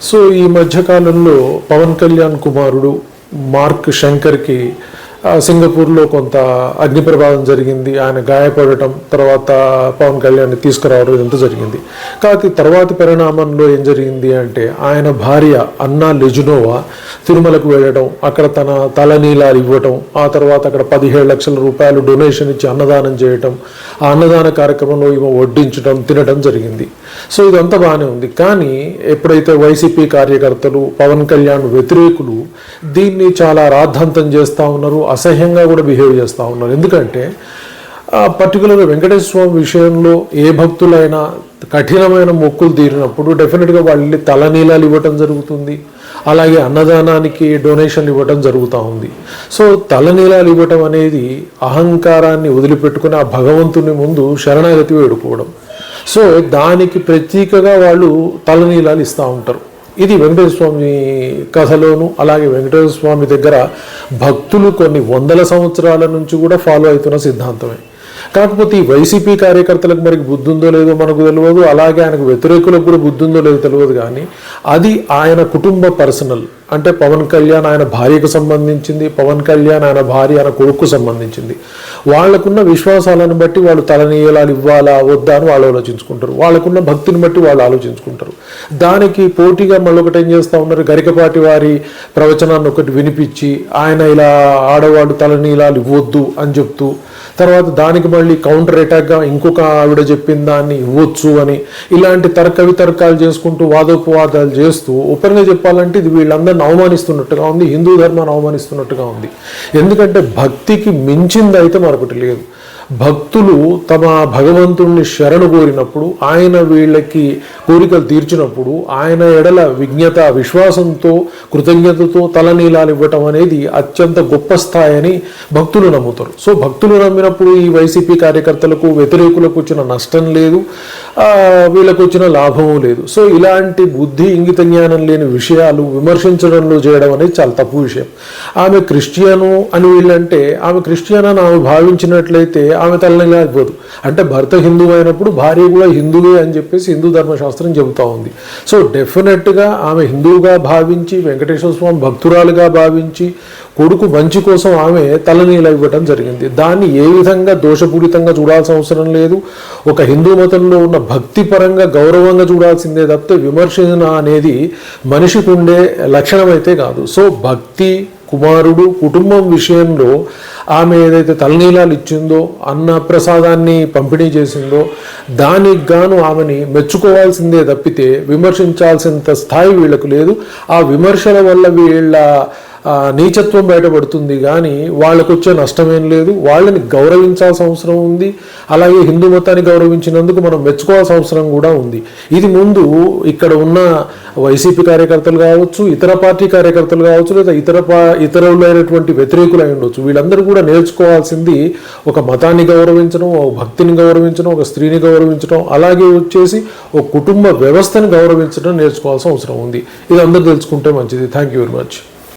So ఈ మధ్యకాలంలో పవన్ కళ్యాణ్ కుమారుడు మార్క్ శంకర్కి సింగపూర్లో కొంత అగ్ని ప్రమాదం జరిగింది. ఆయన గాయపడటం తర్వాత పవన్ కళ్యాణ్ తీసుకురావడం ఇదంతా జరిగింది. కాకపోతే తర్వాతి పరిణామంలో ఏం జరిగింది అంటే ఆయన భార్య అన్నా లెజునోవా తిరుమలకు వెళ్ళడం అక్కడ తన తలనీలాలు ఇవ్వటం ఆ తర్వాత అక్కడ పదిహేడు లక్షల రూపాయలు డొనేషన్ ఇచ్చి అన్నదానం చేయటం ఆ అన్నదాన కార్యక్రమంలో ఈమె వడ్డించడం తినడం జరిగింది. సో ఇదంతా బాగానే ఉంది. కానీ ఎప్పుడైతే వైసీపీ కార్యకర్తలు పవన్ కళ్యాణ్ వ్యతిరేకులు దీన్ని చాలా రాద్ధాంతం చేస్తూ ఉన్నారు అసహ్యంగా కూడా బిహేవ్ చేస్తూ ఉన్నారు. ఎందుకంటే పర్టికులర్గా వెంకటేశ్వర స్వామి విషయంలో ఏ భక్తులైనా కఠినమైన మొక్కులు తీరినప్పుడు డెఫినెట్గా వాళ్ళని తలనీలాలు ఇవ్వటం జరుగుతుంది. అలాగే అన్నదానానికి డొనేషన్లు ఇవ్వటం జరుగుతూ ఉంది. సో తలనీలాలు ఇవ్వటం అనేది అహంకారాన్ని వదిలిపెట్టుకుని ఆ భగవంతుని ముందు శరణాగతి వేడుకోవడం. సో దానికి ప్రతీకగా వాళ్ళు తలనీలాలు ఇస్తూ ఉంటారు. ఇది వెంకటేశ్వర స్వామి కథలోను అలాగే వెంకటేశ్వర స్వామి దగ్గర భక్తులు కొన్ని వందల సంవత్సరాల నుంచి కూడా ఫాలో అవుతున్న సిద్ధాంతమే. కాకపోతే ఈ వైసీపీ కార్యకర్తలకు మరి బుద్ధి ఉందో లేదో మనకు తెలియదు అలాగే ఆయనకు వ్యతిరేకులకు కూడా బుద్ధి ఉందో లేదో తెలియదు కానీ అది ఆయన కుటుంబ పర్సనల్. అంటే పవన్ కళ్యాణ్ ఆయన భార్యకు సంబంధించింది పవన్ కళ్యాణ్ ఆయన భార్య ఆయన కొడుకు సంబంధించింది. వాళ్ళకున్న విశ్వాసాలను బట్టి వాళ్ళు తలనీయలాలు ఇవ్వాలా వద్దా అని వాళ్ళు ఆలోచించుకుంటారు. వాళ్ళకున్న భక్తిని బట్టి వాళ్ళు ఆలోచించుకుంటారు. దానికి పోటీగా మళ్ళొకటి ఏం చేస్తూ ఉన్నారు? గరికపాటి వారి ప్రవచనాన్ని ఒకటి వినిపించి ఆయన ఇలా ఆడవాళ్ళు తలనీలాలు ఇవ్వద్దు అని చెప్తూ తర్వాత దానికి మళ్ళీ కౌంటర్ అటాక్గా ఇంకొక ఆవిడ చెప్పిన దాన్ని ఇవ్వచ్చు అని ఇలాంటి తర్క వితర్కాలు చేసుకుంటూ వాదోపవాదాలు చేస్తూ ఓపెన్గా చెప్పాలంటే ఇది వీళ్ళందరిని అవమానిస్తున్నట్టుగా ఉంది హిందూ ధర్మాన్ని అవమానిస్తున్నట్టుగా ఉంది. ఎందుకంటే భక్తికి మించింది అయితే మరొకటి లేదు. భక్తులు తమ భగవంతుణ్ణి శరణు కోరినప్పుడు ఆయన వీళ్ళకి కోరికలు తీర్చినప్పుడు ఆయన ఎడల విజ్ఞత విశ్వాసంతో కృతజ్ఞతతో తలనీలాలు ఇవ్వటం అనేది అత్యంత గొప్ప స్థాయి అని భక్తులు నమ్ముతారు. సో భక్తులు నమ్మినప్పుడు ఈ వైసీపీ కార్యకర్తలకు వ్యతిరేకులకు వచ్చిన నష్టం లేదు వీళ్ళకు వచ్చిన లాభము లేదు. సో ఇలాంటి బుద్ధి ఇంగిత జ్ఞానం లేని విషయాలు విమర్శించడంలో చేయడం అనేది చాలా తప్పు విషయం. ఆమె క్రిస్టియను అని వీళ్ళంటే ఆమె క్రిస్టియన్ అని ఆమె భావించినట్లయితే ఆమె తల్లిగా అయిపోదు అంటే భర్త హిందూ అయినప్పుడు భార్య కూడా హిందువే అని చెప్పేసి హిందూ ధర్మశాస్త్రం చెబుతూ ఉంది. సో డెఫినెట్గా ఆమె హిందువుగా భావించి వెంకటేశ్వర స్వామి భక్తురాలుగా భావించి కొడుకు మంచి కోసం ఆమె తలనీలు ఇవ్వటం జరిగింది. దాన్ని ఏ విధంగా దోషపూరితంగా చూడాల్సిన అవసరం లేదు. ఒక హిందూ మతంలో ఉన్న భక్తి పరంగా గౌరవంగా చూడాల్సిందే తప్పితే విమర్శన అనేది మనిషికి ఉండే లక్షణం అయితే కాదు. సో భక్తి కుమారుడు కుటుంబం విషయంలో ఆమె ఏదైతే తలనీలాలు ఇచ్చిందో అన్న ప్రసాదాన్ని పంపిణీ చేసిందో దానికి గాను ఆమెని మెచ్చుకోవాల్సిందే తప్పితే విమర్శించాల్సినంత స్థాయి వీళ్ళకు లేదు. ఆ విమర్శల వల్ల వీళ్ళ నీచత్వం బయటపడుతుంది కానీ వాళ్ళకు వచ్చే నష్టమేం లేదు. వాళ్ళని గౌరవించాల్సిన అవసరం ఉంది. అలాగే హిందూ మతాన్ని గౌరవించినందుకు మనం మెచ్చుకోవాల్సిన అవసరం కూడా ఉంది. ఇది ముందు ఇక్కడ ఉన్న వైసీపీ కార్యకర్తలు కావచ్చు ఇతర పార్టీ కార్యకర్తలు కావచ్చు లేదా ఇతర పా ఇతరులైనటువంటి వ్యతిరేకులు అయి ఉండొచ్చు. వీళ్ళందరూ కూడా నేర్చుకోవాల్సింది ఒక మతాన్ని గౌరవించడం ఒక భక్తిని గౌరవించడం ఒక స్త్రీని గౌరవించడం అలాగే వచ్చేసి ఒక కుటుంబ వ్యవస్థను గౌరవించడం నేర్చుకోవాల్సిన అవసరం ఉంది. ఇది అందరూ తెలుసుకుంటే మంచిది. Thank you very much